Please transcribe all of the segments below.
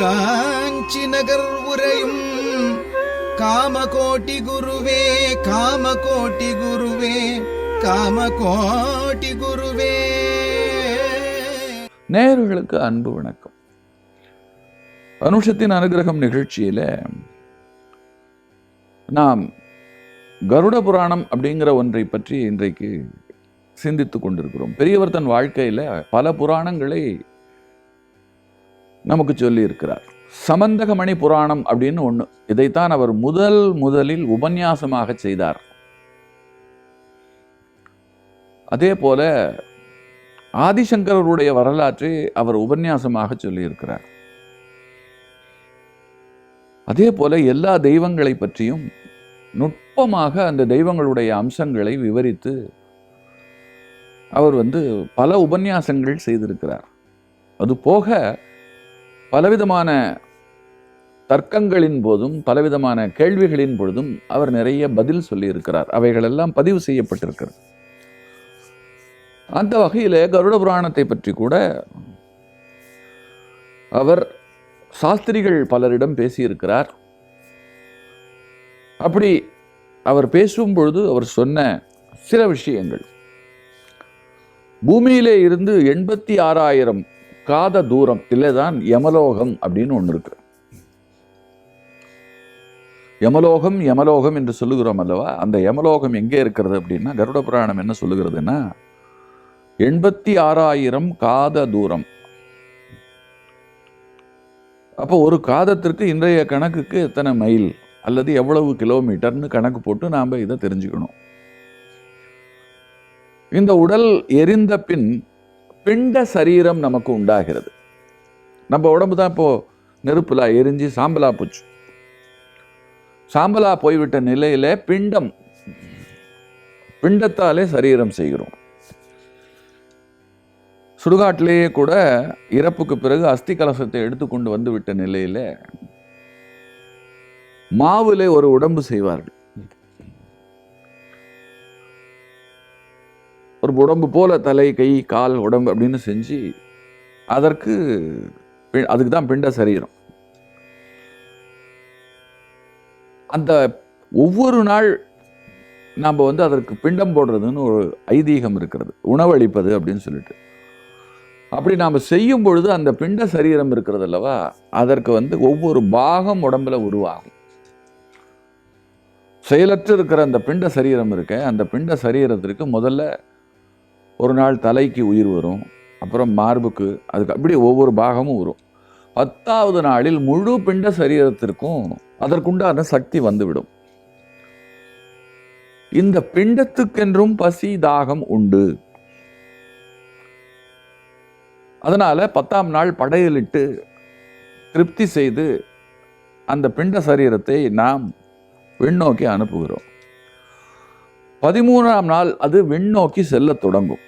காஞ்சி நகர் உரையும் காமகோட்டி குருவே காமகோட்டி குருவே காமகோட்டி குருவே. நேயர்களுக்கு அன்பு வணக்கம். அனுஷத்தின் அனுகிரகம் நிகழ்ச்சியில நாம் கருட புராணம் அப்படிங்கிற ஒன்றை பற்றி இன்றைக்கு சிந்தித்து கொண்டிருக்கிறோம். பெரியவர் தன் வாழ்க்கையில பல புராணங்களை நமக்கு சொல்லி இருக்கிறார் சமந்தகமணி புராணம் அப்படின்னு ஒண்ணு. இதைத்தான் அவர் முதல் முதலில் உபன்யாசமாக செய்தார். அதே போல ஆதிசங்கரருடைய வரலாற்றை அவர் உபன்யாசமாக சொல்லியிருக்கிறார். அதே போல எல்லா தெய்வங்களை பற்றியும் நுட்பமாக அந்த தெய்வங்களுடைய அம்சங்களை விவரித்து அவர் வந்து பல உபன்யாசங்கள் செய்திருக்கிறார். அது போக பலவிதமான தர்க்கங்களின் போதும் பலவிதமான கேள்விகளின் பொழுதும் அவர் நிறைய பதில் சொல்லியிருக்கிறார். அவைகளெல்லாம் பதிவு செய்யப்பட்டிருக்கிறது. அந்த வகையில் கருட புராணத்தை பற்றி கூட அவர் சாஸ்திரிகள் பலரிடம் பேசியிருக்கிறார். அப்படி அவர் பேசும் பொழுது அவர் சொன்ன சில விஷயங்கள். பூமியிலே இருந்து எண்பத்தி ஆறாயிரம் காத தூரத்திலே தான் யமலோகம் அப்படின்னு ஒன்று இருக்கு. யமலோகம் யமலோகம் என்று சொல்லுகிறோம் அல்லவா? அந்த யமலோகம் எங்கே இருக்கிறது அப்படின்னா கருட புராணம் என்ன சொல்லுகிறதுன்னா எண்பத்தி ஆறாயிரம் காத தூரம். அப்போ ஒரு காதத்திற்கு இன்றைய கணக்குக்கு எத்தனை மைல் அல்லது எவ்வளவு கிலோமீட்டர்னு கணக்கு போட்டு நாம் இதை தெரிஞ்சுக்கணும். இந்த உடல் எரிந்த பின் பிண்ட சரீரம் நமக்கு உண்டாகிறது. நம்ம உடம்பு தான் இப்போது நெருப்பில் எரிஞ்சு சாம்பலாக போச்சு. சாம்பலாக போய்விட்ட நிலையில பிண்டம் பிண்டத்தாலே சரீரம் செய்கிறோம். சுடுகாட்டிலேயே கூட இறப்புக்கு பிறகு அஸ்தி கலசத்தை எடுத்துக்கொண்டு வந்து விட்ட நிலையில் மாவிலே ஒரு உடம்பு செய்வார்கள். ஒரு உடம்பு போல தலை கை கால் உடம்பு அப்படின்னு செஞ்சு அதற்கு பி- அதுக்கு தான் பிண்ட சரீரம். அந்த ஒவ்வொரு நாள் நாம் வந்து அதற்கு பிண்டம் போடுறதுன்னு ஒரு ஐதீகம் இருக்கிறது. உணவளிப்பது அப்படின்னு சொல்லிட்டு. அப்படி நாம் செய்யும் பொழுது அந்த பிண்ட சரீரம் இருக்கிறது அல்லவா? அதற்கு வந்து ஒவ்வொரு பாகம் உடம்புல உருவாகும். செயலற்று இருக்கிற அந்த பிண்ட சரீரம் இருக்க அந்த பிண்ட சரீரத்திற்கு முதல்ல ஒரு நாள் தலைக்கு உயிர் வரும் அப்புறம் மார்புக்கு அதுக்கு அப்படி ஒவ்வொரு பாகமும் வரும். பத்தாவது நாளில் முழு பிண்ட சரீரத்திற்கும் அதற்குண்டான சக்தி வந்துவிடும். இந்த பிண்டத்துக்கென்றும் பசி தாகம் உண்டு. அதனால பத்தாம் நாள் படையலிட்டு திருப்தி செய்து அந்த பிண்ட சரீரத்தை நாம் விண்ணோக்கி அனுப்புகிறோம். பதிமூணாம் நாள் அது விண்ணோக்கி செல்லத் தொடங்கும்.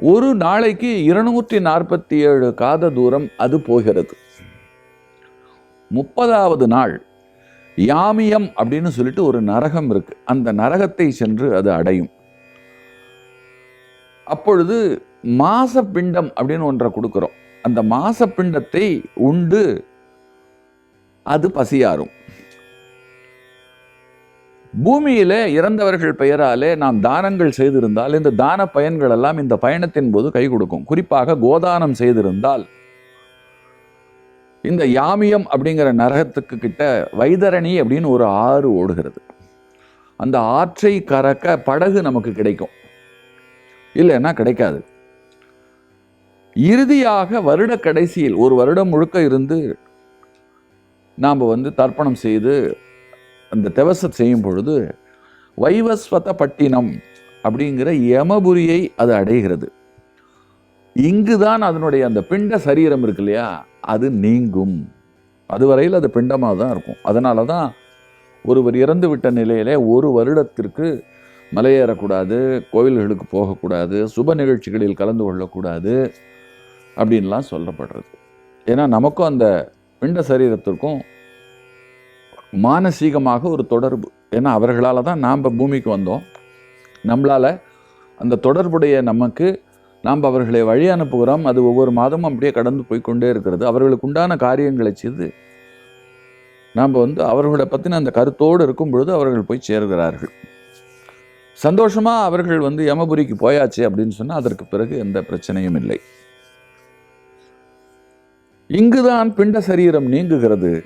ஒரு நாளைக்கு இருநூற்றி நாற்பத்தி ஏழு காத தூரம் அது போகிறது. முப்பதாவது நாள் யாமியம் அப்படின்னு சொல்லிட்டு ஒரு நரகம் இருக்கு. அந்த நரகத்தை சென்று அது அடையும். அப்பொழுது மாசப்பிண்டம் அப்படின்னு ஒன்றை கொடுக்குறோம். அந்த மாசப்பிண்டத்தை உண்டு அது பசியாரும். பூமியில இறந்தவர்கள் பெயராலே நாம் தானங்கள் செய்திருந்தால் இந்த தான பயன்கள் எல்லாம் இந்த பயணத்தின் போது கை கொடுக்கும். குறிப்பாக கோதானம் செய்திருந்தால். இந்த யாமியம் அப்படிங்கிற நரகத்துக்கு கிட்ட வைதரணி அப்படின்னு ஒரு ஆறு ஓடுகிறது. அந்த ஆற்றை கறக்க படகு நமக்கு கிடைக்கும். இல்லைன்னா கிடைக்காது. இறுதியாக வருட கடைசியில் ஒரு வருடம் முழுக்க இருந்து நாம் வந்து தர்ப்பணம் செய்து அந்த தெவச செய்யும் பொழுது வைவஸ்வத பட்டினம் அப்படிங்கிற யமபுரியை அது அடைகிறது. இங்கு தான் அதனுடைய அந்த பிண்ட சரீரம் இருக்கு இல்லையா? அது நீங்கும். அதுவரையில் அது பிண்டமாக தான் இருக்கும். அதனால தான் ஒருவர் இறந்து விட்ட நிலையிலே ஒரு வருடத்திற்கு மலையேறக்கூடாது கோவில்களுக்கு போகக்கூடாது சுப நிகழ்ச்சிகளில் கலந்து கொள்ளக்கூடாது அப்படின்லாம் சொல்லப்படுறது. ஏன்னா நமக்கும் அந்த பிண்ட சரீரத்திற்கும் மானசீகமாக ஒரு தொடர்பு. ஏன்னா அவர்களால் தான் நாம் பூமிக்கு வந்தோம். நம்மளால் அந்த தொடர்புடைய நமக்கு நாம் அவர்களை வழி அனுப்புகிறோம். அது ஒவ்வொரு மாதமும் அப்படியே கடந்து போய்க்கொண்டே இருக்கிறது. அவர்களுக்கு உண்டான காரியங்களை செய்து நாம் வந்து அவர்களை பற்றின அந்த கருத்தோடு இருக்கும் பொழுது அவர்கள் போய் சேர்கிறார்கள். சந்தோஷமாக அவர்கள் வந்து யமபுரிக்கு போயாச்சு அப்படின்னு சொன்னால் அதற்கு பிறகு எந்த பிரச்சனையும் இல்லை. இங்குதான் பிண்ட சரீரம் நீங்குகிறது.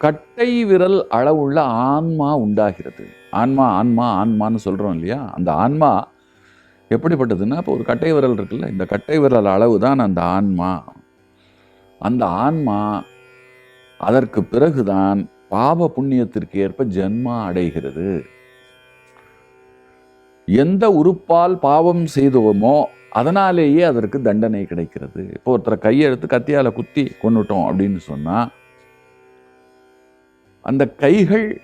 கட்டை விரல் அளவுள்ள ஆன்மா உண்டாகிறது. ஆன்மா ஆன்மா ஆன்மான்னு சொல்கிறோம் இல்லையா? அந்த ஆன்மா எப்படிப்பட்டதுன்னா இப்போ ஒரு கட்டை விரல் இருக்குல்ல இந்த கட்டை விரல் அளவு தான் அந்த ஆன்மா. அந்த ஆன்மா அதற்கு பிறகுதான் பாவ புண்ணியத்திற்கு ஏற்ப ஜென்மா அடைகிறது. எந்த உறுப்பால் பாவம் செய்தோமோ அதனாலேயே அதற்கு தண்டனை கிடைக்கிறது. இப்போ ஒருத்தரை கையெடுத்து கத்தியால் குத்தி கொன்னுட்டோம் அப்படின்னு சொன்னால் அந்த கைகள்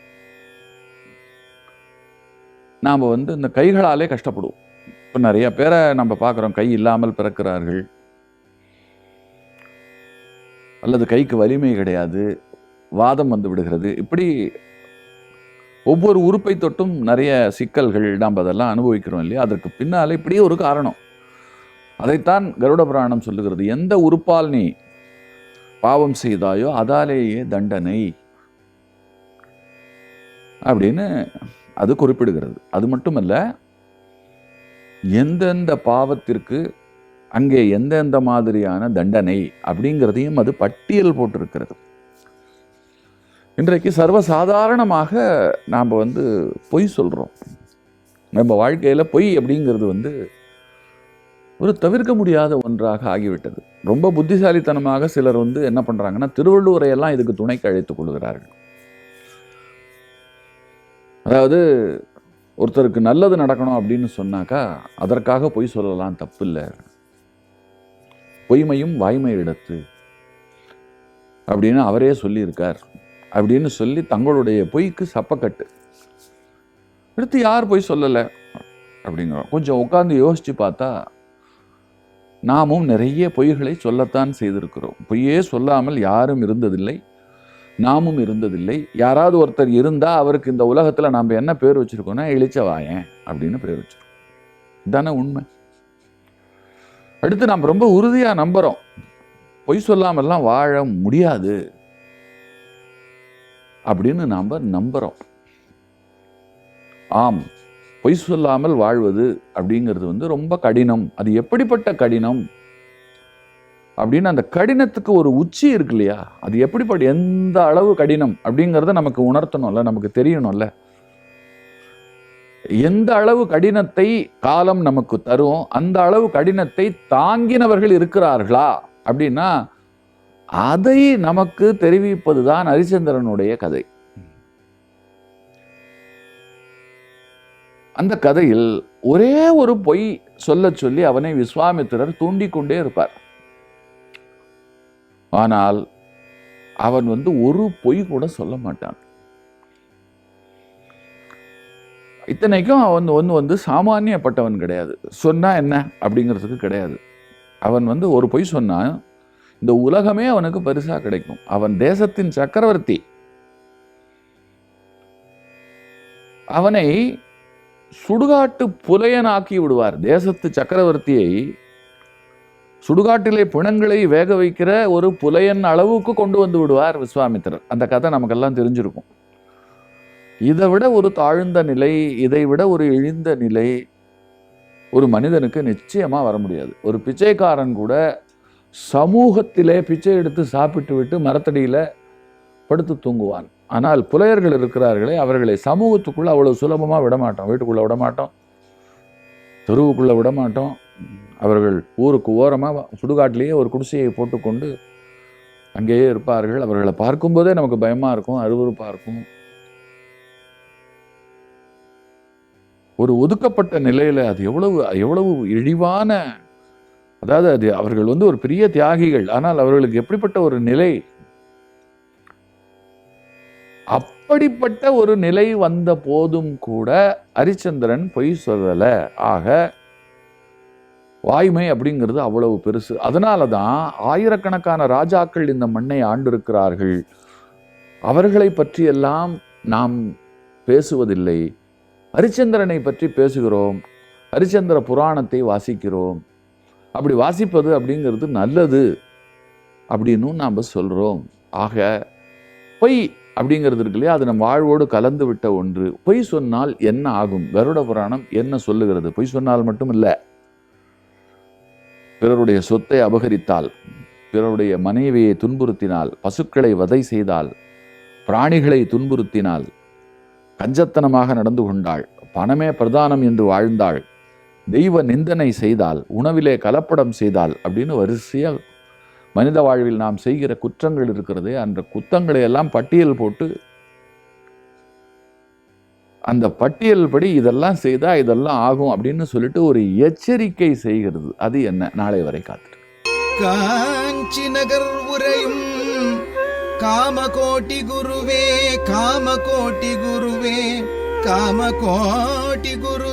நாம் வந்து இந்த கைகளாலே கஷ்டப்படுவோம். இப்போ நிறைய பேரை நம்ம பார்க்குறோம் கை இல்லாமல் பிறக்கிறார்கள். அல்லது கைக்கு வலிமை கிடையாது வாதம் வந்து விடுகிறது. இப்படி ஒவ்வொரு உறுப்பை தொட்டும் நிறைய சிக்கல்கள் நாம் அதெல்லாம் அனுபவிக்கிறோம் இல்லையா? அதற்கு பின்னால் இப்படியே ஒரு காரணம். அதைத்தான் கருட புராணம் சொல்லுகிறது. எந்த உறுப்பால் நீ பாவம் செய்தாயோ அதாலேயே தண்டனை. அப்படின்னு அது குறிப்பிடுகிறது. அது மட்டுமல்ல எந்தெந்த பாவத்திற்கு அங்கே எந்தெந்த மாதிரியான தண்டனை அப்படிங்கிறதையும் அது பட்டியல் போட்டிருக்கிறது. இன்றைக்கு சர்வசாதாரணமாக நாம் வந்து பொய் சொல்கிறோம் நம்ம வாழ்க்கையில் பொய் அப்படிங்கிறது வந்து ஒரு தவிர்க்க முடியாத ஒன்றாக ஆகிவிட்டது. ரொம்ப புத்திசாலித்தனமாக சிலர் வந்து என்ன பண்ணுறாங்கன்னா திருவள்ளுவரையெல்லாம் இதுக்கு துணைக்கு அழைத்துக் கொள்கிறார்கள். அதாவது ஒருத்தருக்கு நல்லது நடக்கணும் அப்படின்னு சொன்னாக்கா அதற்காக பொய் சொல்லலாம் தப்பு இல்லை பொய்மையும் வாய்மை இடத்து அப்படின்னு அவரே சொல்லியிருக்கார். அப்படின்னு சொல்லி தங்களுடைய பொய்க்கு சப்பக்கட்டு. அடுத்து யார் பொய் சொல்லலை? அப்படிங்கிறோம் கொஞ்சம் உட்காந்து யோசித்து பார்த்தா நாமும் நிறைய பொய்களை சொல்லத்தான் செய்திருக்கிறோம். பொய்யே சொல்லாமல் யாரும் இருந்ததில்லை. நாமும் இருந்ததில்லை. யாராவது ஒருத்தர் இருந்தால் அவருக்கு இந்த உலகத்தில் நாம் என்ன பேர் வச்சுருக்கோன்னா இளிச்சவாயன் அப்படின்னு பேர் வச்சுருக்கோம். இதானே உண்மை. அடுத்து நாம் ரொம்ப உறுதியாக நம்புகிறோம் பொய் சொல்லாமல்லாம் வாழ முடியாது. அப்படின்னு நாம் நம்புகிறோம் ஆம் பொய் சொல்லாமல் வாழ்வது அப்படிங்கிறது வந்து ரொம்ப கடினம். அது எப்படிப்பட்ட கடினம்? அப்படின்னு அந்த கடினத்துக்கு ஒரு உச்சி இருக்கு இல்லையா அது எப்படிப்பட்ட எந்த அளவு கடினம் அப்படிங்கிறத நமக்கு உணர்த்தணும்ல நமக்கு தெரியணும்ல. எந்த அளவு கடினத்தை காலம் நமக்கு தரும் அந்த அளவு கடினத்தை தாங்கினவர்கள் இருக்கிறார்களா? அப்படின்னா அதை நமக்கு தெரிவிப்பது தான் ஹரிச்சந்திரனுடைய கதை. அந்த கதையில் ஒரே ஒரு பொய் சொல்ல சொல்லி அவனை விஸ்வாமித்திரர் தூண்டிக்கொண்டே இருப்பார். ஆனால் அவன் வந்து ஒரு பொய் கூட சொல்ல மாட்டான். இத்தனைக்கும் அவன் ஒன்று வந்து சாமானியப்பட்டவன் கிடையாது. சொன்னால் என்ன அப்படிங்கிறதுக்கு கிடையாது. அவன் வந்து ஒரு பொய் சொன்னான் இந்த உலகமே அவனுக்கு பரிசாக கிடைக்கும். அவன் தேசத்தின் சக்கரவர்த்தி. அவனை சுடுகாட்டு புலையனாக்கி விடுவார். தேசத்து சக்கரவர்த்தியை சுடுகாட்டிலே பிணங்களை வேக வைக்கிற ஒரு புலையன் அளவுக்கு கொண்டு வந்து விடுவார் விஸ்வாமித்திரர். அந்த கதை நமக்கெல்லாம் தெரிஞ்சிருக்கும். இதை விட ஒரு தாழ்ந்த நிலை இதை விட ஒரு இழிந்த நிலை ஒரு மனிதனுக்கு நிச்சயமாக வர முடியாது. ஒரு பிச்சைக்காரன் கூட சமூகத்திலே பிச்சை எடுத்து சாப்பிட்டு விட்டு மரத்தடியில் படுத்து தூங்குவான். ஆனால் புலையர்கள் இருக்கிறார்களே அவர்களை சமூகத்துக்குள்ளே அவ்வளோ சுலபமாக விட மாட்டோம் விடமாட்டோம். விட மாட்டோம் விட மாட்டோம் அவர்கள் ஊருக்கு ஓரமாக சுடுகாட்டிலேயே ஒரு குடிசையை போட்டுக்கொண்டு அங்கேயே இருப்பார்கள். அவர்களை பார்க்கும்போதே நமக்கு பயமாக இருக்கும் அருவறுப்பாக இருக்கும். ஒரு ஒதுக்கப்பட்ட நிலையில் அது எவ்வளவு எவ்வளவு இழிவான அதாவது அது அவர்கள் வந்து ஒரு பெரிய தியாகிகள் ஆனால் அவர்களுக்கு எப்படிப்பட்ட ஒரு நிலை? அப்படிப்பட்ட ஒரு நிலை வந்த போதும் கூட ஹரிச்சந்திரன் பொய் சொல்லலை. ஆக வாய்மை அப்படிங்கிறது அவ்வளவு பெருசு. அதனால தான் ஆயிரக்கணக்கான ராஜாக்கள் இந்த மண்ணை ஆண்டிருக்கிறார்கள். அவர்களை பற்றியெல்லாம் நாம் பேசுவதில்லை. ஹரிச்சந்திரனை பற்றி பேசுகிறோம். ஹரிச்சந்திர புராணத்தை வாசிக்கிறோம். அப்படி வாசிப்பது அப்படிங்கிறது நல்லது அப்படின்னும் நாம் சொல்கிறோம் ஆக பொய் அப்படிங்கிறது இருக்கு இல்லையா? அது நம் வாழ்வோடு கலந்து விட்ட ஒன்று. பொய் சொன்னால் என்ன ஆகும்? கருட புராணம் என்ன சொல்லுகிறது? பொய் சொன்னால் மட்டும் இல்லை பிறருடைய சொத்தை அபகரித்தால் பிறருடைய மனைவியை துன்புறுத்தினால் பசுக்களை வதை செய்தால் பிராணிகளை துன்புறுத்தினால் கஞ்சத்தனமாக நடந்து கொண்டாள் பணமே பிரதானம் என்று வாழ்ந்தாள் தெய்வ நிந்தனை செய்தால் உணவிலே கலப்படம் செய்தால் அப்படின்னு வரிசையாக மனித வாழ்வில் நாம் செய்கிற குற்றங்கள் இருக்கிறது அந்த குற்றங்களை எல்லாம் பட்டியல் போட்டு அந்த பட்டியல் படி இதெல்லாம் செய்தால் இதெல்லாம் ஆகும் அப்படின்னு சொல்லிட்டு ஒரு எச்சரிக்கை செய்கிறது. அது என்ன? நாளை வரை காத்திரு. காஞ்சி நகர் உரையும் காமகோட்டி குருவே காமகோட்டி குருவே காமகோட்டி குரு